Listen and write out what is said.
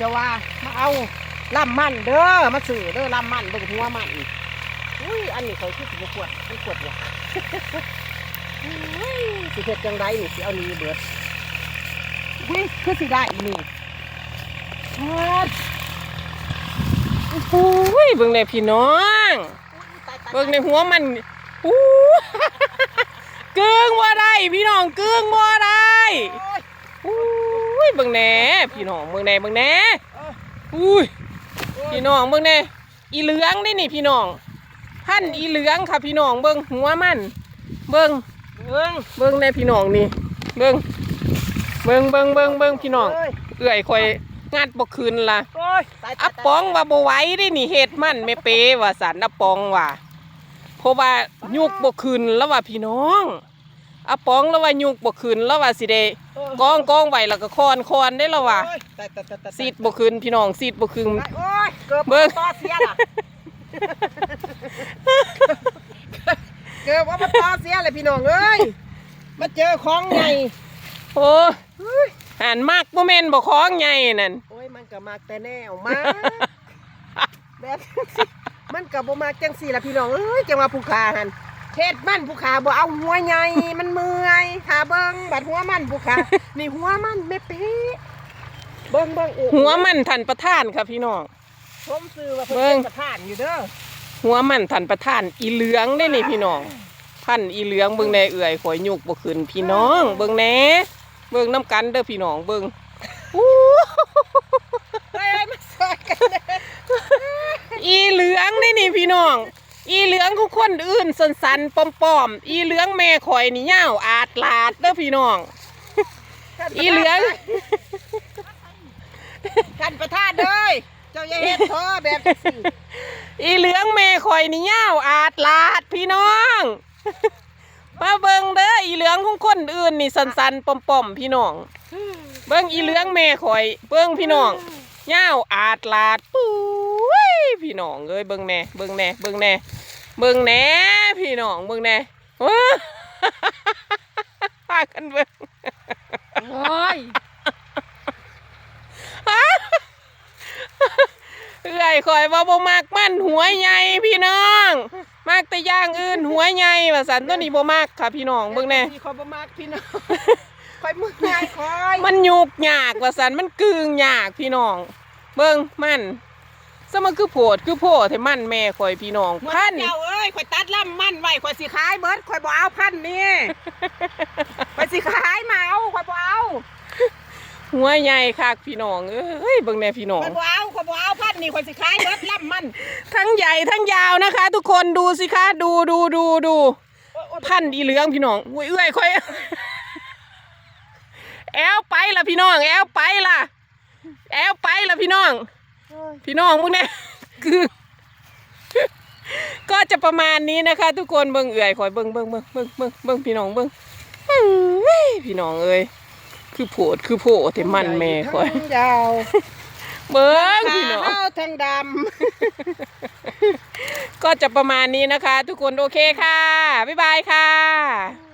จะว่ามาเอาล่ำมันเด้อมาสื่อเด้อล่ำมันเบิ่งหัวมันอุ้ยอันนี้เขาคือสิบขวดมันขวดว่ะอุ้ยสิเฮ็ดจังไดนี่สิเอานี้เบิดอุ้ยคือสิได้อีนี่ฮอดโอ้ยเบิ่งในพี่น้องเบิ่งในหัวมันอู้กึ่งว่าได้พี่น้องกึ่งว่าได้อุ้ยเบิ่งแหน่พี่น้องเบิ่งแหน่เบิ่งแหน่อุ้ยพี่น้องเบิ่งแหน่อีเหลืองนี่นี่พี่น้องพันธุ์อีเหลืองค่ะพี่น้องเบิ่งหัวมัน เบิ่งเบิ่งเบิ่งแหน่พี่น้องนี่ เบิ่งเบิ่งเบิ่งเบิ่งเบิ่งพี่น้องเอ้ยเอื้อยข่อยงานบ่คืนล่ะโอ้ยตายตายอัปปองว่าบ่ไหว้ได้นี่เฮ็ดมันไม่เปว่าสันอัปปองว่าเพราะว่ายุกบ่ขึ้นแล้วว่าพี่น้อง อัปปองแล้วว่ายุกบ่ขึ้นแล้วว่าสิได้โอ้ยกองกองไว้แล้วก็คอนคอนได้แล้วว่าโอ้ยตายตายตายตายซีดบ่ขึ้นพี่น้องซีดบ่ขึ้นตายโอ้ยเกือบเบิ่งต่อเสียล่ะเกือบว่ามันต่อเสียเลยพี่น้องเอ้ยมาเจอของไงโอ้หันมากบ่แม่นบ่ของใหญ่นั่นโอ้ยมันก็มากแต่แนวมากแบบสิมันก็บ่มากจังสี่ละพี่น้องเอ้ยจังว่าผู้ขาหัน เฮ็ดมันผู้ขาบ่เอาหัวใหญ่มันเมื่อยขาเบิ่งบัดหัวมันผู้ขานี่หัวมันแม่เป๊ะเบิ่งเบิ่งโอ้หัวมันทันประธานค่ะพี่น้อง ผมซื้อว่าเบิ่เพิ่นงเป็นประธานอยู่เด้อหัวมันทันประธานอีเหลืองได้นี่พี่น้อง พันธุ์อีเหลืองเบิ่งแหน่เอื้อยข่อยยุกบ่ขึ้นพี่น้อง เบิ่งแหน่เบิ่งน้ำกันเด้อพี่น้องเบิ่งอู้เฮ้ยมาซอยกันเด้ออีเหลืองนี่นี่พี่น้อง อีเหลืองทุกคนอื่นสันสันๆปอมปอมๆอีเหลืองแม่ข่อยนี่ยาวอาดลาดเด้อพี่น้อง อีเหลืองท่านประธานเด้ยเจ้าอย่าเฮ็ดท้อแบบนี้สิอีเหลืองแม่ข่อยนี่ยาวอาดลาดพี่น้องมาเบิ่งเด้ออีเหลืองของคนอื่นนี่สันสันๆปอมปอมๆพี่น้องเบิ่งอีเหลืองแม่ข่อย เบิ่งพี่น้องยาวอาดลาดปุ้ย พี่น้องเอ้ยเบิ่งแหน่เบิ่งแหน่เบิ่งแหน่เบิ่งแหน่พี่น้องเบิ่งแหน่ว้าพากันเบิ่งโอ้ยเอื้อยข่อยว่าบ่มักมันหัวใหญ่พี่น้องมักแต่อย่างอื่นหัวใหญ่ว่าสันตัวนี้บ่มักค่ะพี่น้องเบิ่งแหน่พี่ขอยบ่มักพี่น้องคอยมือง่ายคอย มันยุกยากว่าสันมันกึ่งยากพี่น้อง เบิ่งมัน สมันคือโพดคือโพดให้มันแม่ข่อยพี่น้องหมดพันเจ้าเอ้ยคอยตัดล่ำมันไว้คอยสิขายเบิดคอยบ่เอาพันนี่คอยสิขายมาเอาคอยบ่เอาหัวใหญ่คักพี่น้องเอ้ยเบิ่งแน่พี่น้องคอยบ่เอาคอยบ่เอาพันนี่คอยสิขายเบิดล่ำมันทั้งใหญ่ทั้งยาวนะคะ ทุกคนดูสิคะดูดูดูดูโอ้ยโอ้ยพันอีเหลืองพี่น้องอุ้ยเอื้อยค่อยแอลไปละพี่น้อง แอลไปละแอลไปละพี่น้องโอ้ย พี่น้องพวกเนี้ยคือ ก็จะประมาณนี้นะคะ ทุกคนเบิ่งเอื่อยคอยเบิ่งเบิ่งเบิ่งเบิ่งเบิ่งเบิ่งพี่น้องเบิ่งอื้อพี่น้องเอ้ยคือโผดคือโผดแต่มันแม่คอยทั้งยาวเบิ่งทั้พี่งน้องขาวทั้งดก็จะประมาณนี้นะคะ ทุกคนโอเคค่ะบ๊ายบายค่ะำ